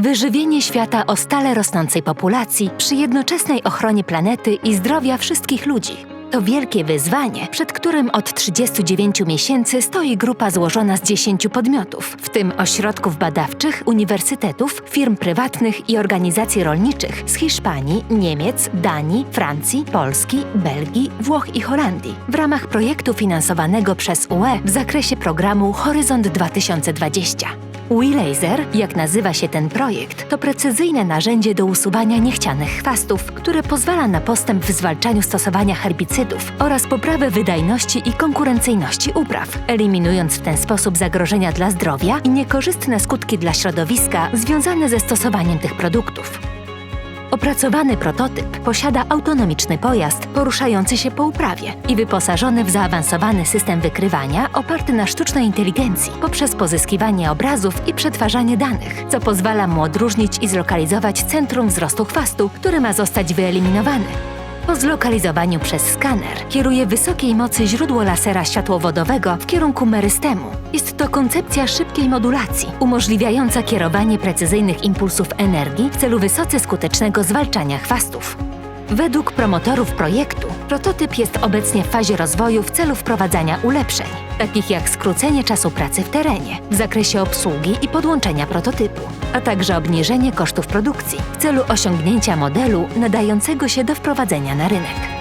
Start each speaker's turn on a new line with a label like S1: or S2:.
S1: Wyżywienie świata o stale rosnącej populacji przy jednoczesnej ochronie planety i zdrowia wszystkich ludzi. To wielkie wyzwanie, przed którym od 39 miesięcy stoi grupa złożona z 10 podmiotów, w tym ośrodków badawczych, uniwersytetów, firm prywatnych i organizacji rolniczych z Hiszpanii, Niemiec, Danii, Francji, Polski, Belgii, Włoch i Holandii w ramach projektu finansowanego przez UE w zakresie programu Horyzont 2020. WeLaser, jak nazywa się ten projekt, to precyzyjne narzędzie do usuwania niechcianych chwastów, które pozwala na postęp w zwalczaniu stosowania herbicydów oraz poprawę wydajności i konkurencyjności upraw, eliminując w ten sposób zagrożenia dla zdrowia i niekorzystne skutki dla środowiska związane ze stosowaniem tych produktów. Opracowany prototyp posiada autonomiczny pojazd poruszający się po uprawie i wyposażony w zaawansowany system wykrywania oparty na sztucznej inteligencji poprzez pozyskiwanie obrazów i przetwarzanie danych, co pozwala mu odróżnić i zlokalizować centrum wzrostu chwastu, który ma zostać wyeliminowany. Po zlokalizowaniu przez skaner kieruje wysokiej mocy źródło lasera światłowodowego w kierunku merystemu. Jest to koncepcja szybkiej modulacji, umożliwiająca kierowanie precyzyjnych impulsów energii w celu wysoce skutecznego zwalczania chwastów. Według promotorów projektu, prototyp jest obecnie w fazie rozwoju w celu wprowadzania ulepszeń, takich jak skrócenie czasu pracy w terenie, w zakresie obsługi i podłączenia prototypu, a także obniżenie kosztów produkcji w celu osiągnięcia modelu nadającego się do wprowadzenia na rynek.